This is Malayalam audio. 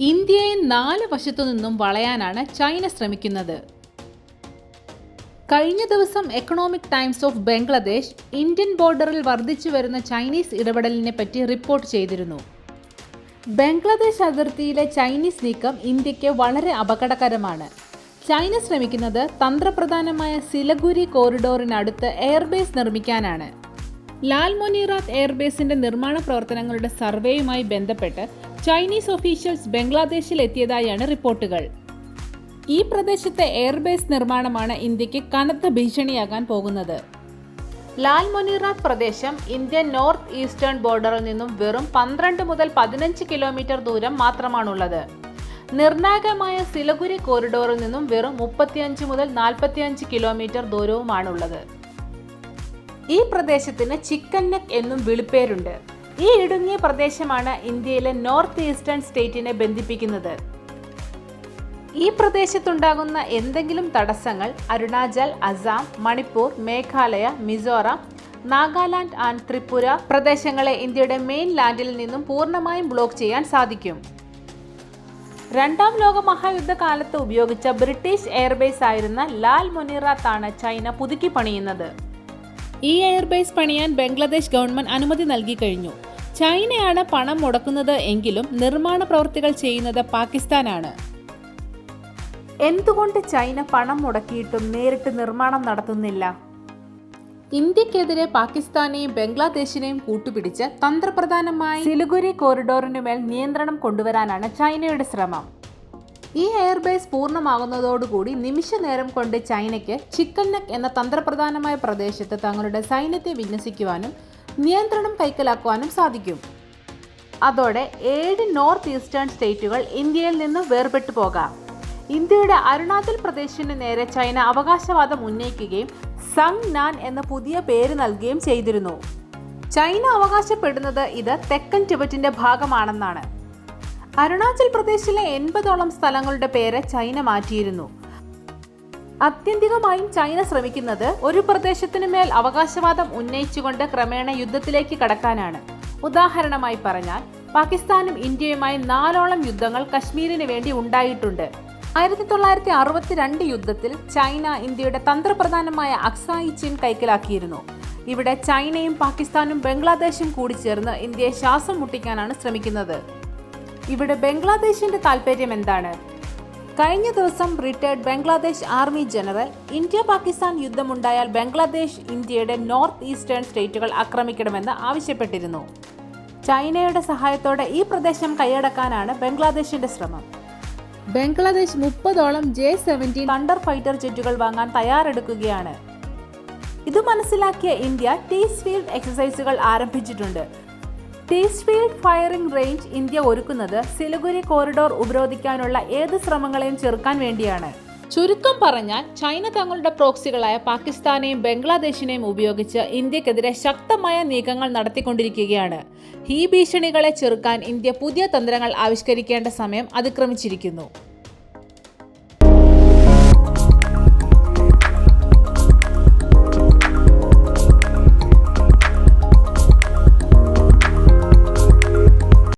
ഇന്ത്യയെ നാല് വശത്തു നിന്നും വളയാനാണ് ചൈന ശ്രമിക്കുന്നത്. കഴിഞ്ഞ ദിവസം economic times of Bangladesh Indian ബോർഡറിൽ വർദ്ധിച്ചു വരുന്ന ചൈനീസ് ഇടപെടലിനെ പറ്റി റിപ്പോർട്ട് ചെയ്തിരുന്നു. ബംഗ്ലാദേശ് അതിർത്തിയിലെ ചൈനീസ് നീക്കം ഇന്ത്യയ്ക്ക് വളരെ അപകടകരമാണ്. ചൈന ശ്രമിക്കുന്നത് തന്ത്രപ്രധാനമായ സിലഗുരി കോറിഡോറിനടുത്ത് എയർബേസ് നിർമ്മിക്കാനാണ്. ലാൽ മൊനീറാത്ത് എയർബേസിന്റെ നിർമ്മാണ പ്രവർത്തനങ്ങളുടെ സർവേയുമായി ബന്ധപ്പെട്ട് ചൈനീസ് ഒഫീഷ്യൽസ് ബംഗ്ലാദേശിൽ എത്തിയതായാണ് റിപ്പോർട്ടുകൾ. ഈ പ്രദേശത്തെ എയർബേസ് നിർമ്മാണമാണ് ഇന്ത്യയ്ക്ക് കനത്ത ഭീഷണിയാകാൻ പോകുന്നത്. ലാൽ മൊനീറാത്ത് പ്രദേശം ഇന്ത്യൻ നോർത്ത് ഈസ്റ്റേൺ ബോർഡറിൽ നിന്നും വെറും പന്ത്രണ്ട് മുതൽ പതിനഞ്ച് കിലോമീറ്റർ ദൂരം മാത്രമാണുള്ളത്. നിർണായകമായ സിലഗുരി കോറിഡോറിൽ നിന്നും വെറും മുപ്പത്തിയഞ്ച് മുതൽ നാൽപ്പത്തിയഞ്ച് കിലോമീറ്റർ ദൂരവുമാണുള്ളത്. ഈ പ്രദേശത്തിന് ചിക്കൻ നെക്ക് എന്നും വിളിപ്പേരുണ്ട്. ഈ ഇടുങ്ങിയ പ്രദേശമാണ് ഇന്ത്യയിലെ നോർത്ത് ഈസ്റ്റേൺ സ്റ്റേറ്റിനെ ബന്ധിപ്പിക്കുന്നത്. ഈ പ്രദേശത്തുണ്ടാകുന്ന എന്തെങ്കിലും തടസ്സങ്ങൾ അരുണാചൽ അസാം മണിപ്പൂർ മേഘാലയ മിസോറാം നാഗാലാൻഡ് ആൻഡ് ത്രിപുര പ്രദേശങ്ങളെ ഇന്ത്യയുടെ മെയിൻ ലാൻഡിൽ നിന്നും പൂർണമായും ബ്ലോക്ക് ചെയ്യാൻ സാധിക്കും. രണ്ടാം ലോക മഹായുദ്ധ കാലത്ത് ഉപയോഗിച്ച ബ്രിട്ടീഷ് എയർബേസ് ആയിരുന്ന ലാൽ മുനിറാത്താണ് ചൈന പുതുക്കി പണിയുന്നത്. ഈ എയർബേസ് പണിയാൻ ബംഗ്ലാദേശ് ഗവൺമെന്റ് അനുമതി നൽകി കഴിഞ്ഞു. ചൈനയാണ് പണം മുടക്കുന്നത് എങ്കിലും നിർമ്മാണ പ്രവൃത്തികൾ ചെയ്യുന്നത് പാകിസ്ഥാനാണ്. എന്തുകൊണ്ട് ചൈന പണം മുടക്കിയിട്ടും നേരിട്ട് നിർമ്മാണം നടത്തുന്നില്ല? ഇന്ത്യക്കെതിരെ പാകിസ്ഥാനെയും ബംഗ്ലാദേശിനെയും കൂട്ടുപിടിച്ച് തന്ത്രപ്രധാനമായ സിലുഗുരി കോറിഡോറിനുമേൽ നിയന്ത്രണം കൊണ്ടുവരാനാണ് ചൈനയുടെ ശ്രമം. ഈ എയർ ബേസ് പൂർണമാകുന്നതോടുകൂടി നിമിഷ നേരം കൊണ്ട് ചൈനയ്ക്ക് ചിക്കൻ നെക്ക് എന്ന തന്ത്രപ്രധാനമായ പ്രദേശത്ത് തങ്ങളുടെ സൈന്യത്തെ വിന്യസിക്കുവാനും നിയന്ത്രണം കൈക്കലാക്കുവാനും സാധിക്കും. അതോടെ ഏഴ് നോർത്ത് ഈസ്റ്റേൺ സ്റ്റേറ്റുകൾ ഇന്ത്യയിൽ നിന്ന് വേർപെട്ടു പോകാം. ഇന്ത്യയുടെ അരുണാചൽ പ്രദേശിന് നേരെ ചൈന അവകാശവാദം ഉന്നയിക്കുകയും സംഗ് നാൻ എന്ന പുതിയ പേര് നൽകുകയും ചെയ്തിരുന്നു. ചൈന അവകാശപ്പെടുന്നത് ഇത് തെക്കൻ ടിബറ്റിന്റെ ഭാഗമാണെന്നാണ്. അരുണാചൽ പ്രദേശിലെ എൺപതോളം സ്ഥലങ്ങളുടെ പേര് ചൈന മാറ്റിയിരുന്നു. ആത്യന്തികമായും ചൈന ശ്രമിക്കുന്നത് ഒരു പ്രദേശത്തിനു മേൽ അവകാശവാദം ഉന്നയിച്ചുകൊണ്ട് ക്രമേണ യുദ്ധത്തിലേക്ക് കടക്കാനാണ്. ഉദാഹരണമായി പറഞ്ഞാൽ പാകിസ്ഥാനും ഇന്ത്യയുമായി നാലോളം യുദ്ധങ്ങൾ കശ്മീരിന് വേണ്ടി ഉണ്ടായിട്ടുണ്ട്. ആയിരത്തി തൊള്ളായിരത്തി അറുപത്തിരണ്ട് യുദ്ധത്തിൽ ചൈന ഇന്ത്യയുടെ തന്ത്രപ്രധാനമായ അക്സായി ചിൻ കൈക്കലാക്കിയിരുന്നു. ഇവിടെ ചൈനയും പാകിസ്ഥാനും ബംഗ്ലാദേശും കൂടി ചേർന്ന് ഇന്ത്യയെ ശ്വാസം മുട്ടിക്കാനാണ് ശ്രമിക്കുന്നത്. ഇവിടെ ബംഗ്ലാദേശിന്റെ താല്പര്യം എന്താണ്? കഴിഞ്ഞ ദിവസം retired Bangladesh army general India Pakistan യുദ്ധമുണ്ടായാൽ Bangladesh ഇന്ത്യയുടെ നോർത്ത് ഈസ്റ്റേൺ സ്റ്റേറ്റുകൾ ആക്രമിക്കണമെന്ന് ആവശ്യപ്പെട്ടിരുന്നു. ചൈനയുടെ സഹായത്തോടെ ഈ പ്രദേശം കൈയടക്കാനാണ് ബംഗ്ലാദേശിന്റെ ശ്രമം. ബംഗ്ലാദേശ് മുപ്പതോളം ജെ സെവന്റീൻ തണ്ടർ ഫൈറ്റർ ജെറ്റുകൾ വാങ്ങാൻ തയ്യാറെടുക്കുകയാണ്. ഇത് മനസ്സിലാക്കിയ ഇന്ത്യ ടീസ് ഫീൽഡ് എക്സസൈസുകൾ ആരംഭിച്ചിട്ടുണ്ട്. ടീസ് ഫീൽഡ് ഫയറിംഗ് റേഞ്ച് ഇന്ത്യ ഒരുക്കുന്നത് സിലുഗുരി കോറിഡോർ ഉപരോധിക്കാനുള്ള ഏത് ശ്രമങ്ങളെയും ചെറുക്കാൻ വേണ്ടിയാണ്. ചുരുക്കം പറഞ്ഞാൽ ചൈന തങ്ങളുടെ പ്രോക്സികളായ പാകിസ്ഥാനെയും ബംഗ്ലാദേശിനെയും ഉപയോഗിച്ച് ഇന്ത്യക്കെതിരെ ശക്തമായ നീക്കങ്ങൾ നടത്തിക്കൊണ്ടിരിക്കുകയാണ്. ഈ ഭീഷണികളെ ചെറുക്കാൻ ഇന്ത്യ പുതിയ തന്ത്രങ്ങൾ ആവിഷ്കരിക്കേണ്ട സമയം അതിക്രമിച്ചിരിക്കുന്നു.